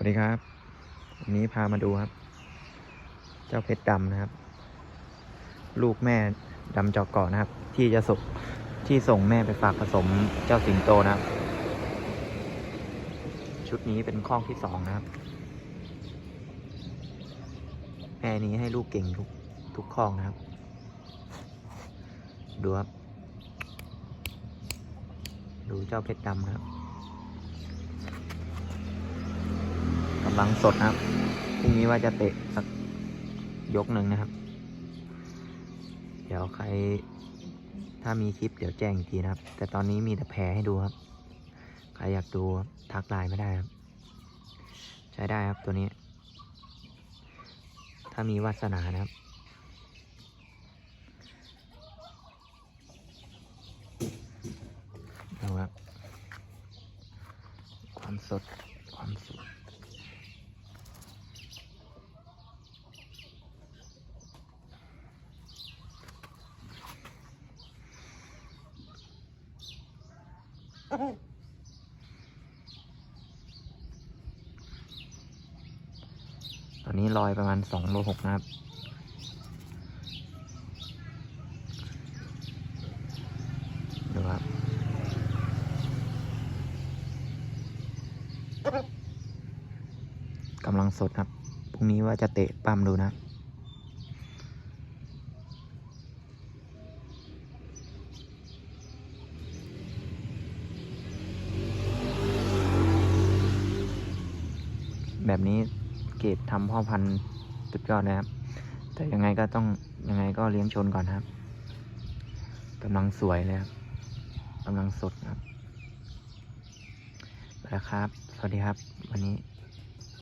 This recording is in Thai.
วัสดีครับ วันนี้พามาดูครับ เจ้าเพชรดำนะครับ ลูกแม่ดำจอกเกาะนะครับ ที่จะส่งที่ส่งแม่ไปฝากผสมเจ้าสิงโตนะครับ ชุดนี้เป็นข้องที่สองนะครับ แม่นี้ให้ลูกเก่งทุกทุกข้องนะครับ ดูครับ ดูเจ้าเพชรดำนะครับ กำลังสดนะครับพรุ่งนี้ว่าจะเตะสักยกหนึ่งนะครับ เดี๋ยวใครถ้ามีคลิปเดี๋ยวแจ้งอีกทีนะครับ แต่ตอนนี้มีแต่แผลให้ดูครับ ใครอยากดูทักไลน์ไม่ได้ครับ ใช้ได้ครับตัวนี้ ถ้ามีวาสนานะครับดูครับ ความสด ความสด ตอนนี้ลอยประมาณสองโลหกนะครับ ดูครับ กำลังสดครับ พรุ่งนี้ว่าจะเตะปั้มดูนะ แบบนี้เกรดทำพ่อพันธุ์สุดยอดเลยครับ แต่ยังไงก็ต้องยังไงก็เลี้ยงชนก่อนครับกำลังสวยเลยครับกำลังสดนะครับไปแล้วครับ สวัสดีครับ วันนี้